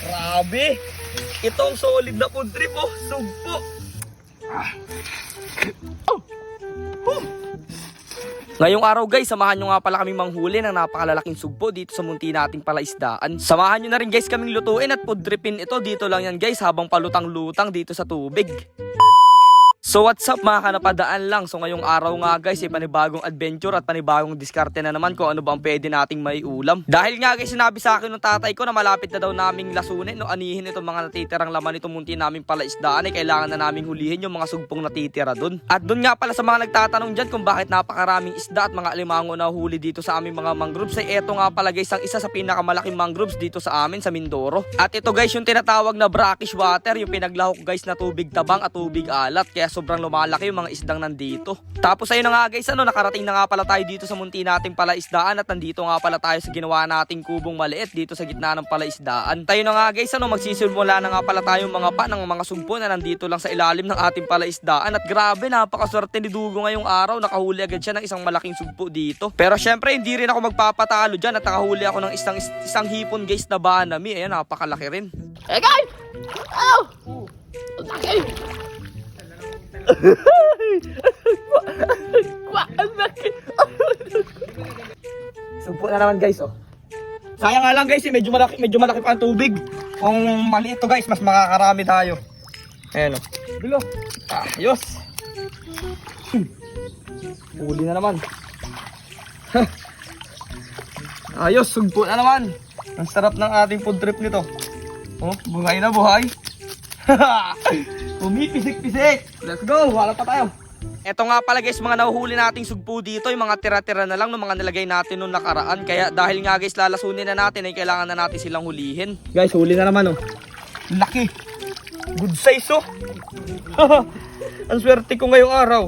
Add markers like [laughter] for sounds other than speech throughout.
Grabe! Itong solid na food trip oh, sugpo. Ngayong araw guys, samahan nyo nga pala kami manghuli ng napakalalaking sugpo dito sa munti nating palaisdaan. Samahan nyo na rin guys kaming lutuin at food tripin ito. Dito lang yan guys habang palutang-lutang dito sa tubig. So what's up mga kanapadaan lang. So ngayong araw nga guys, ay panibagong adventure at panibagong diskarte na naman kung ano ba ang pwede nating may ulam. Dahil nga guys, sinabi sa akin ng tatay ko na malapit na daw naming lasunin no anihin itong mga natitirang laman itong munti naming palaisdaan ay kailangan na naming hulihin yung mga sugpong natitira dun. At dun nga pala sa mga nagtatanong dyan kung bakit napakaraming isda at mga alimango na huli dito sa aming mga mangroves ay eto nga pala guys ang isa sa pinakamalaking mangroves dito sa amin sa Mindoro. At ito guys yung tinatawag na brackish water, yung pinaglahok guys na tubig tabang at tubig alat kaya sobrang lumalaki yung mga isdang nandito. Tapos ayun na nga guys, ano, nakarating na nga pala tayo dito sa munti nating palaisdaan at nandito nga pala tayo sa ginawa nating kubong maliit dito sa gitna ng palaisdaan. Tayo na nga guys, ano, magsisimula na nga pala tayong mga pa ng mga sumpo na nandito lang sa ilalim ng ating palaisdaan at grabe, napakaswerte ni Dugo ngayong araw, nakahuli agad siya ng isang malaking sumpo dito. Pero syempre, hindi rin ako magpapatalo dyan at nakahuli ako ng isang, isang hipon guys na banami. Ayan, napakalaki rin. Hey guys! Oh! Okay. Ang laki. Sugpo na naman guys, oh. Sayang nga lang guys, eh, medyo malaki, medyo malaki pa ang tubig. Kung maliit to guys, mas makakarami tayo. Ayan oh. Bilo. Ah, ayos. Huli na naman. ayos, sugpo na naman. Ang sarap ng ating food trip nito. Oh, buhay na buhay. [laughs] Pumipisik-pisik. Let's go, wala pa tayo. Ito nga pala guys, mga nahuhuli nating sugpo dito, yung mga tira-tira na lang ng mga nilagay natin nung nakaraan. Kaya dahil nga guys, lalasunin na natin ay kailangan na natin silang hulihin. Guys, huli na naman oh. Laki. Good size oh. [laughs] Ang swerte ko ngayong araw.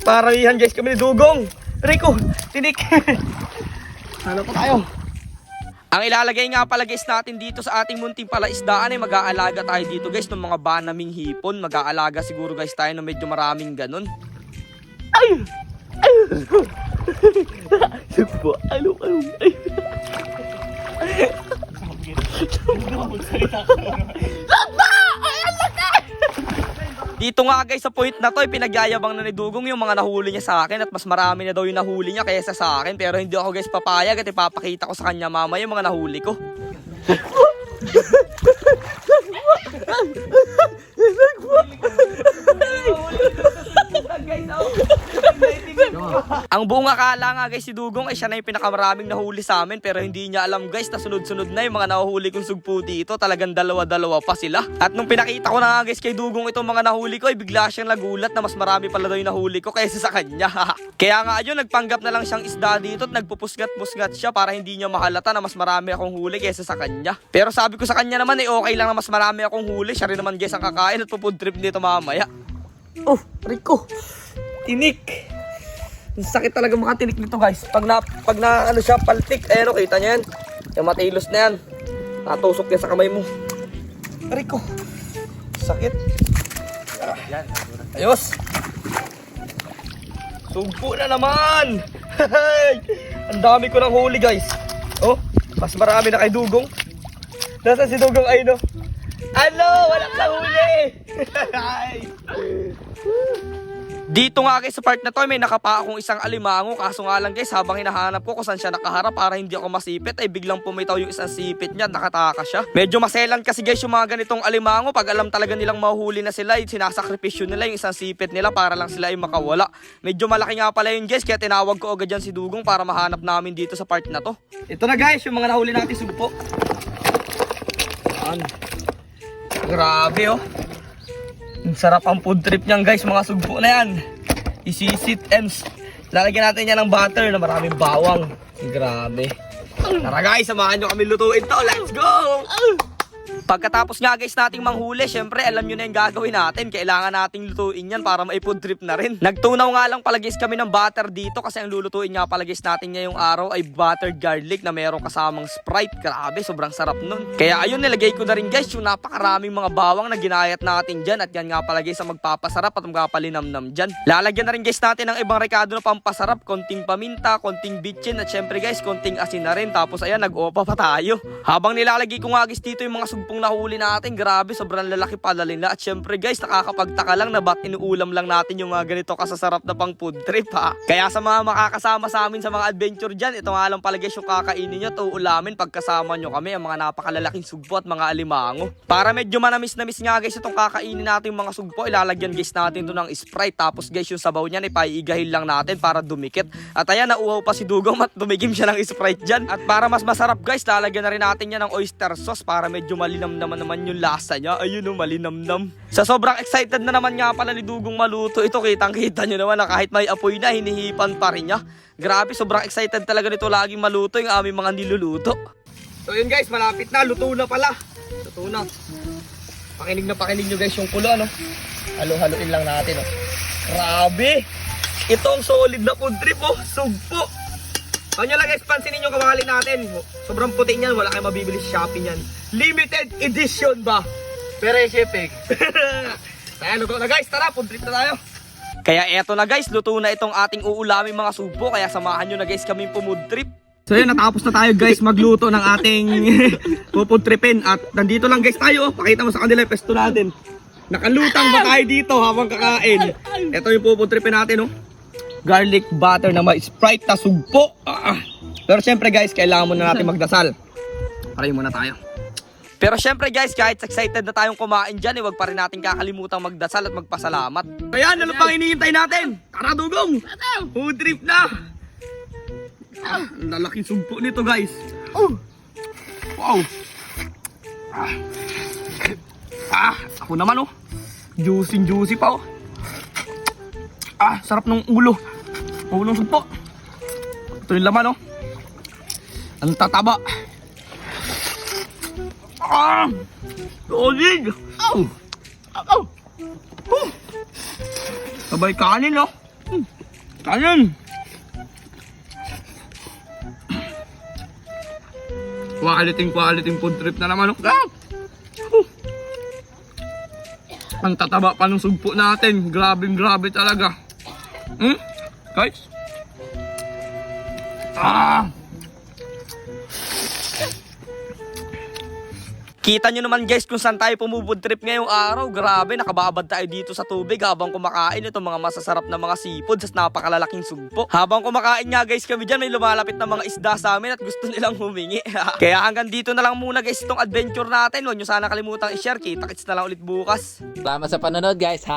Paramihan guys kami ni Dugong. Rico, tinik. [laughs] Ano pa tayo? Ang ilalagay nga pala guys natin dito sa ating munting palaisdaan ay mag-aalaga tayo dito guys ng mga banaming hipon. Mag-aalaga siguro guys tayo ng medyo maraming ganun. Ay! Ay! Sugpo. Ano, ano? Ay! Laba! Ay, ang laki! Dito nga guys sa point na to, ay pinagyayabang na ni Dugong yung mga nahuli niya sa akin at mas marami na daw yung nahuli niya kaysa sa akin. Pero hindi ako guys papayag at ipapakita ko sa kanya mamaya yung mga nahuli ko. [laughs] [laughs] Ang buong akala nga guys si Dugong ay siya na yung pinakamaraming nahuli sa amin pero hindi niya alam guys na sunod-sunod na yung mga nahuhuli kong sugpo dito. Talagang dalawa-dalawa pa sila. At nung pinakita ko na nga guys kay Dugong itong mga nahuli ko ay bigla siyang nagulat na mas marami pala daw yung nahuli ko kaysa sa kanya. [laughs] Kaya nga ayun nagpanggap na lang siyang isda dito at nagpupusgat-pusgat siya para hindi niya mahalata na mas marami akong huli kaysa sa kanya. Pero sabi ko sa kanya naman eh okay lang na mas marami akong huli. Siya rin naman guys ang kakain at pupud trip dito mamaya. Oh, Rico. Tinik. Ang sakit talaga mga tinik nito guys. Pag na, pag na ano siya, paltik. Ayan o, kita niya yan. Yung matilos na yan. Natusok yan sa kamay mo. Rico. Sakit. Ayos. Sugpo na naman. Ang dami ko ng huli guys. Oh, mas marami na kay Dugong. Nasaan si Dugong? Ay no. Ano? Walang nahuli! [laughs] Dito nga guys sa part na to may nakapa akong isang alimango kaso nga lang guys habang hinahanap ko kung saan siya nakaharap para hindi ako masipit ay biglang pumitaw yung isang sipit niya at nakataka siya. Medyo maselan kasi guys yung mga ganitong alimango pag alam talaga nilang mahuhuli na sila sinasakripisyo nila yung isang sipit nila para lang sila ay makawala. Medyo malaki nga pala yun guys kaya tinawag ko agad dyan si Dugong para mahanap namin dito sa part na to. Ito na guys yung mga nahuli natin sugpo. Yan. Grabe oh. Ang sarap ang food trip niyan guys, mga sugpo na yan. Isisit and lalagyan natin yan ng butter na maraming bawang. Grabe. Tara guys, samahan nyo kami lutuin to. Let's go! Pagkatapos nga guys nating manghuli, syempre alam nyo na yung gagawin natin. Kailangan nating lutuin yan para maipod trip na rin. Nagtunaw nga lang pala kami ng butter dito kasi ang lulutuin nga pala guys natin ngayong araw ay buttered garlic na merong kasamang Sprite. Grabe, sobrang sarap nun. Kaya ayun, nilagay ko na rin guys yung napakaraming mga bawang na ginayat natin dyan at yan nga pala ang magpapasarap at magpapalinamnam dyan. Lalagyan na rin guys natin ng ibang rekado na pampasarap, konting paminta, konting bitchin at syempre guys, konting asin na rin. Tapos ayan, nag-opa pa tayo. Habang nilalagay ko nga guys dito yung mga sugpong nahuli natin, grabe, sobrang lalaki pala nila. At syempre guys, nakakapagtaka lang na ba't inuulam lang natin yung mga ganito kasasarap na pang food trip ha. Kaya sa mga makakasama sa amin sa mga adventure dyan, ito nga lang pala guys yung kakainin nyo, to ulamin pagkasama nyo kami, ang mga napakalalaking sugpo at mga alimango. Para medyo manamis-namis nga guys itong kakainin natin yung mga sugpo, ilalagyan guys natin to ng Sprite. Tapos guys yung sabaw niyan, ipaiigahil lang natin para dumikit. At ayan, nauhaw pa si Dugong at tumigim siya ng Sprite dyan. At para mas masarap guys, lalagyan na rin natin yan ng oyster sauce para medyo malinam naman naman yung lasa niya. Ayun o, malinamnam. Sa sobrang excited na naman nga pala ni Dugong maluto, ito kitang-kita nyo naman na kahit may apoy na, hinihipan pa rin niya. Grabe, sobrang excited talaga nito laging maluto yung aming mga niluluto. So yun guys, malapit na, luto na pala. Luto na. Pakinig na pakinig nyo guys yung kulo, ano? Halo-haloin lang natin, oh. Grabe! Ito ang solid na food trip, oh. Sugpo. Kanya lang guys, pansinin yung kawali natin. Sobrang puti niyan, wala kayong mabibili sa niyan. Limited edition ba? Pero yung shipping. [laughs] Kaya luto na guys, tara, food trip na tayo. Kaya eto na guys, luto na itong ating uulaming mga subo. Kaya samahan nyo na guys kami pumud trip. So yun, natapos na tayo guys magluto ng ating [laughs] pupud tripin. At nandito lang guys tayo, pakita mo sa kanila yung pesto natin. Nakalutang ba tayo dito habang kakain? Ito yung pupud tripin natin oh. Garlic butter na may Sprite na sugpo. Ah, ah. Pero syempre guys, kailangan muna natin magdasal. Paray muna tayo. Pero syempre guys, kahit excited na tayong kumain dyan, eh, wag pa rin natin kakalimutan magdasal at magpasalamat. Ayan, ano pang hinihintay natin? Tara dugong! Food trip na! Ah, ang lalaking sugpo nito guys. Oh. Wow! Ah. ah, ako naman oh. Juicy juicy pa oh. Ah, sarap ng ulo. Ulong sugpo. Ito yung laman oh. Ang tataba. Ah! Solid! Oh! Oh! Oh! Sabay kanin? Hmm. Kanin! Quality, quality food trip na naman, no? Ah! Oh! Ang tataba pa ng sugpo natin. Grabe, grabe talaga. Hmm? Guys? Ah! Kita nyo naman guys kung saan tayo pumubod trip ngayong araw. Grabe, nakababad tayo dito sa tubig habang kumakain itong mga masasarap na mga seafood sa napakalalaking sugpo. Habang kumakain nga guys kami dyan, may lumalapit na mga isda sa amin at gusto nilang humingi. [laughs] Kaya hanggang dito na lang muna guys itong adventure natin. Huwag nyo sana kalimutang i-share. Kita-kits na lang ulit bukas. Salamat sa panonood guys. [laughs]